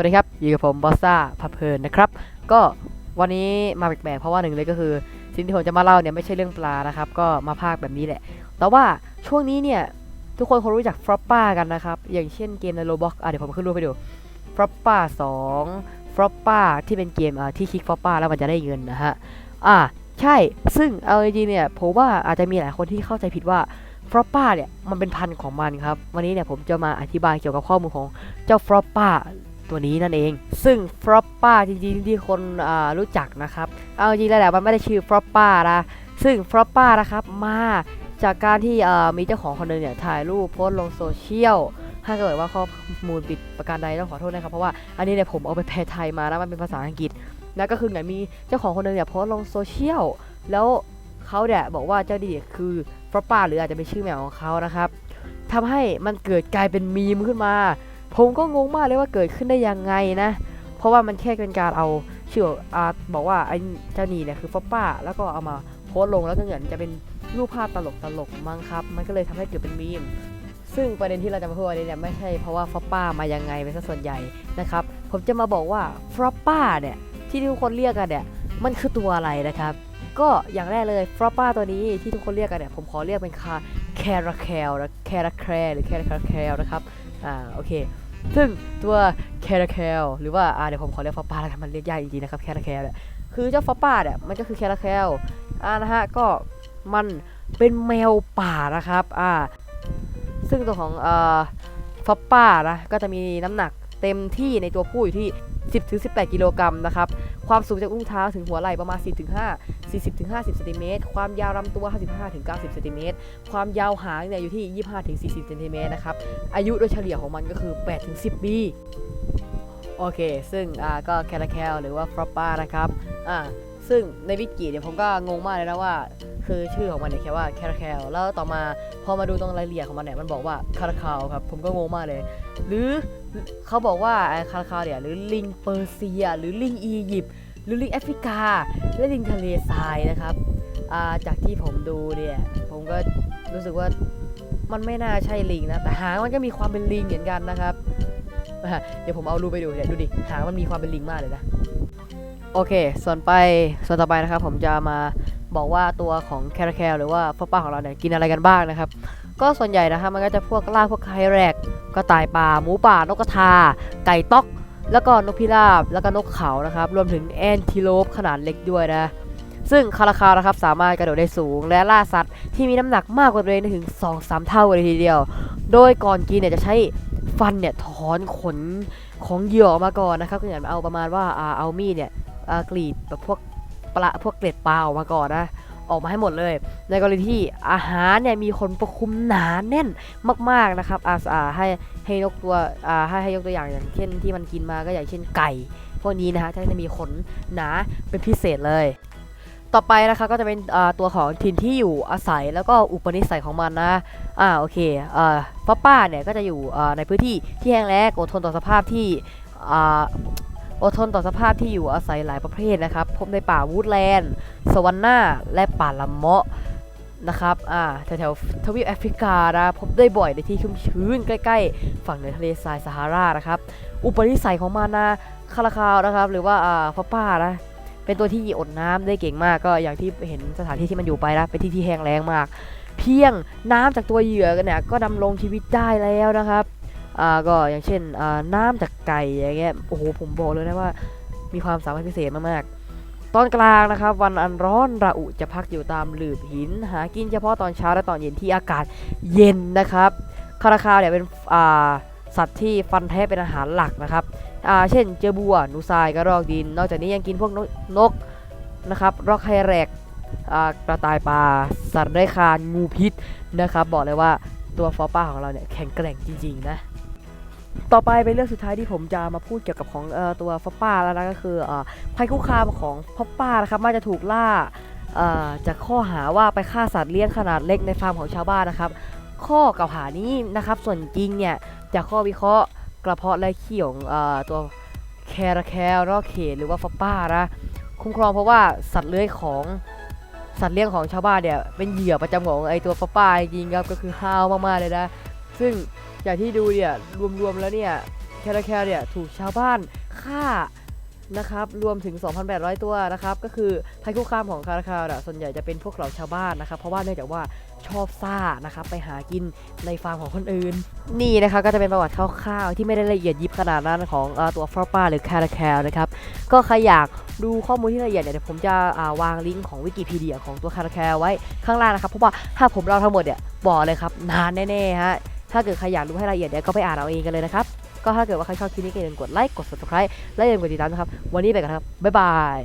วัสดีครับอยู่กับผมบอสซ่าพับเพลินนะครับ ก็วันนี้มาแปลกๆเพราะว่าหนึ่งเลยก็คือ สิ่งที่ผมจะมาเล่าเนี่ยไม่ใช่เรื่องปลานะครับ ก็มาพากแบบนี้แหละ แต่ว่าช่วงนี้เนี่ยทุกคนคงรู้จักฟรอปป้ากันนะครับ อย่างเช่นเกมในโลบ็อกอะเดี๋ยวผมขึ้นรูปให้ดูฟรอปป้าสองฟรอปป้าที่เป็นเกมอ่าที่คลิกฟรอปป้าแล้วมันจะได้เงินนะฮะอ่าใช่ ซึ่งเอาจริงเนี่ยผมว่าอาจจะมีหลายคนที่เข้าใจผิดว่าฟรอปป้าเนี่ยมันเป็นพันธุ์ของมันครับ วันนี้เนี่ยผมจะมาอธิบายเกี่ยวกับข้อมูลของเจ้าฟรอปป้า ตัวนี้นั่นเอง ซึ่งฟรอปป้าจริงๆที่คนรู้จักนะครับ เอาจริงแล้วแหละมันไม่ได้ชื่อฟรอปป้านะซึ่งฟรอปป้านะครับมาจากการที่มีเจ้าของคนหนึงเนี่ยถ่ายรูปโพสต์ลงโซเชียลถ้าเกิดว่าข้อมูลปิดประการใดต้องขอโทษนะครับเพราะว่าอันนี้เนี่ยผมเอาไปแปลไทยมานะมันเป็นภาษาอังกฤษนะก็คือเหมือนมีเจ้าของคนหนึงเนี่ยโพสต์ลงโซเชียลแล้วเขาเนี่ยบอกว่าเจ้าดีคือฟรอปป้าหรืออาจจะเป็นชื่อแมวของเขานะครับทำให้มันเกิดกลายเป็นมีมขึ้นมา ผมก็งงมากเลยว่าเกิดขึ้นได้ยังไงนะ เพราะว่ามันแค่เป็นการเอาชื่ออาบอกว่าไอ้เจ้าหนีเนี่ยคือฟอปป้า แล้วก็เอามาโพสลงแล้วก็เหมือนจะเป็นรูปภาพตลกตลกมั้งครับ มันก็เลยทำให้เกิดเป็นมีม ซึ่งประเด็นที่เราจะมาพูดวันนี้เนี่ยไม่ใช่เพราะว่าฟอปป้ามายังไงเป็นส่วนใหญ่นะครับ ผมจะมาบอกว่าฟอปป้าเนี่ยที่ทุกคนเรียกกันเนี่ยมันคือตัวอะไรนะครับ ก็อย่างแรกเลยฟอปป้าตัวนี้ที่ทุกคนเรียกกันเนี่ยผมขอเรียกเป็นคาแคราเคลนะแคราแครหรือแคราแคลนะครับ อ่าโอเค ซึ่งตัวแคราแคลหรือว่าอ่าเดี๋ยวผมขอเรียกฟอปป้าแล้วกันมันเรียกยากจริงๆนะครับแคราแคลเนี่ยคือเจ้าฟอปป้าเนี่ยมันก็คือแคราแคลอ่านะฮะก็มันเป็นแมวป่านะครับอ่าซึ่งตัวของอ่าฟอปป้านะก็จะมีน้ำหนักเต็มที่ในตัวผู้อยู่ที่ 10ถึง18 กิโลกรัมนะครับ ความสูงจากอุ้งเท้าถึงหัวไหล่ประมาณ4ถึง5 40ถึง50เซนติเมตร ความยาวลำตัว 55ถึง90เซนติเมตร ความยาวหางเนี่ยอยู่ที่ 25ถึง40เซนติเมตรนะครับ อายุโดยเฉลี่ยของมันก็คือ8ถึง10 ปี โอเค ซึ่งอ่าก็แคราแคลหรือว่าฟรอปป้านะครับ อ่า ซึ่งในวิกิเนี่ยผมก็งงมากเลยนะว่าคือชื่อของมันเนี่ยแค่ว่าแคราแคลแล้วต่อมาพอมาดูตรงรายละเอียดของมันเนี่ยมันบอกว่าคาราคาวครับ ผมก็งงมากเลย หรือ เขาบอกว่าไอ้คาราคาเนี่ยหรือลิงเปอร์เซีย หรือลิงอียิปต์หรือลิงแอฟริกา และลิงทะเลทรายนะครับาจากที่ผมดูเนี่ยผมก็รู้สึกว่ามันไม่น่าใช่ลิงนะแต่หางมันก็มีความเป็นลิงเหมือนกันนะครับเดี๋ยวผมเอารูปไปดูเนี่ยดูดิหางมันมีความเป็นลิงมากเลยนะโอเค ส่วนไปส่วนต่อไปนะครับ ผมจะมาบอกว่าตัวของแคราแคลหรือว่าฟอป้าของเราเนี่ยกินอะไรกันบ้างนะครับ ก็ส่วนใหญ่นะครับมันก็จะพวกล่าพวกไคแรกก็ตายป่าหมูป่านกกระทา ไก่ต๊อก แล้วก็นกพิราบแล้วก็นกเขานะครับรวมถึงแอนทิโลปขนาดเล็กด้วยนะ ซึ่งคาราคาวนะครับสามารถกระโดดได้สูงและล่าสัตว์ที่มีน้ำหนักมากกว่าตัวเองถึง 2-3 เท่าเลยทีเดียว โดยก่อนกินเนี่ยจะใช้ฟันเนี่ยถอนขนของเหยื่อออกมาก่อนนะครับก็อย่างเอาประมาณว่าเอามีดเนี่ยกรีดแบบพวกปลาพวกเกล็ดปลาออกมาก่อนนะ ออกมาให้หมดเลย ในกรณีที่อาหารเนี่ยมีขนปกคลุมหนาแน่นมาก ๆนะครับอาอ่าให้ให้ยกตัวอ่าให้ให้ยกตัวอย่างอย่างเช่นที่มันกินมาก็อย่างเช่นไก่พวกนี้นะฮะจะมีขนหนาเป็นพิเศษเลยต่อไปนะคะก็จะเป็นตัวของถิ่นที่อยู่อาศัยแล้วก็อุปนิสัยของมันนะ อ่าโอเคอ่าฟ้าป้าเนี่ยก็จะอยู่ในพื้นที่ที่แห้งแล้งอดทนต่อสภาพที่อ่า อดทนต่อสภาพที่อยู่อาศัยหลายประเภทนะครับ พบในป่าวูดแลนด์ สวรรค์นาและป่าละเมาะนะครับ อ่า แถวๆทวีปแอฟริกานะ พบได้บ่อยในที่ชุ่มชื้นใกล้ ๆ ฝั่งเหนือทะเลทรายซาฮารา นะครับ อุปนิสัยของมันนะคาราคาวนะครับ หรือว่า อ่าฟ้าป้านะ เป็นตัวที่อดน้ำได้เก่งมาก ก็อย่างที่เห็นสถานที่ที่มันอยู่ไปนะ เป็นที่ที่แห้งแล้งมาก เพียงน้ำจากตัวเหยื่อกันเนี่ย ก็ดำรงชีวิตได้แล้วนะครับ อ่าก็อย่างเช่นอ่าน้ำจากไก่อย่างเงี้ยโอ้โหผมบอกเลยนะว่า มีความสามารถพิเศษมากๆ ตอนกลางนะครับ วันอันร้อนระอุจะพักอยู่ตามหลืบหิน หากินเฉพาะตอนเช้าและตอนเย็นที่อากาศเย็นนะครับคาราคาวเนี่ยเป็นอ่าสัตว์ที่ฟันแท้เป็นอาหารหลักนะครับอ่าเช่นเจอบัวหนูทรายกระรอกดิน นอกจากนี้ยังกินพวกนกนะครับรอกไฮแรกอ่ากระต่ายป่าสัตว์ไร้คานงูพิษนะครับ บอกเลยว่าตัวฟอป้าของเราเนี่ยแข็งแกร่งจริงๆนะ ต่อไปเป็นเรื่องสุดท้ายที่ผมจะมาพูดเกี่ยวกับของอตัวฟอป้าแล้วนะก็คืออภัยคุกคามของฟอป้านะครับมักจะถูกล่าจากข้อหาว่าไปฆ่าสัตว์เลี้ยงขนาดเล็กในฟาร์มของชาวบ้านนะครับ ข้อกล่าวหานี้นะครับ ส่วนจริงเนี่ยจากข้อวิเคราะห์กระเพาะและขี้ของอตัวแคราแคลรอกเขตหรือว่าฟอปป้านะคุ้มครองเพราะว่าสัตว์เลื้อยของสัตว์เลี้ยงของชาวบ้านเนี่ยเป็นเหยื่อประจำของไอตัวฟอปป้าจริงครับก็คือห้าวมากๆเลยนะ ซึ่ง อย่างที่ดูเนี่ยรวมๆแล้วเนี่ยแคราแคลเนี่ยถูกชาวบ้านฆ่านะครับรวมถึง 2,800 ตัวนะครับก็คือภัยคุกคามของคาราคลเนี่ยส่วนใหญ่จะเป็นพวกเราชาวบ้านนะครับ เพราะว่าเนื่องจากว่าชอบซ่านะครับไปหากินในฟาร์มของคนอื่น นี่นะครับก็จะเป็นประวัติคร่าวๆ ที่ไม่ได้ละเอียดยิบขนาดนั้นของอตัวฟรอป้าหรือคาราแคลนะครับก็ใครอยากดูข้อมูลที่ละเอียดเนี่ยเดี๋ยวผมจะาวางลิงก์ของวิกิพีเดียของตัวคาราแคลไว้ข้างล่างนะครับเพราะว่าถ้าผมเล่าทั้งหมดเนี่ยบอกเลยครับนานแน่ๆฮะ ถ้าเกิดใครอยากรู้ให้ละเอียดเดี๋ยวก็ไปอ่านเอาเองกันเลยนะครับ ก็ถ้าเกิดว่าใครชอบคลิปนี้ก็อย่าลืมกดไลค์ กด subscribe และอย่าลืมกดติดตามนะครับ วันนี้ไปกันครับ บ๊ายบาย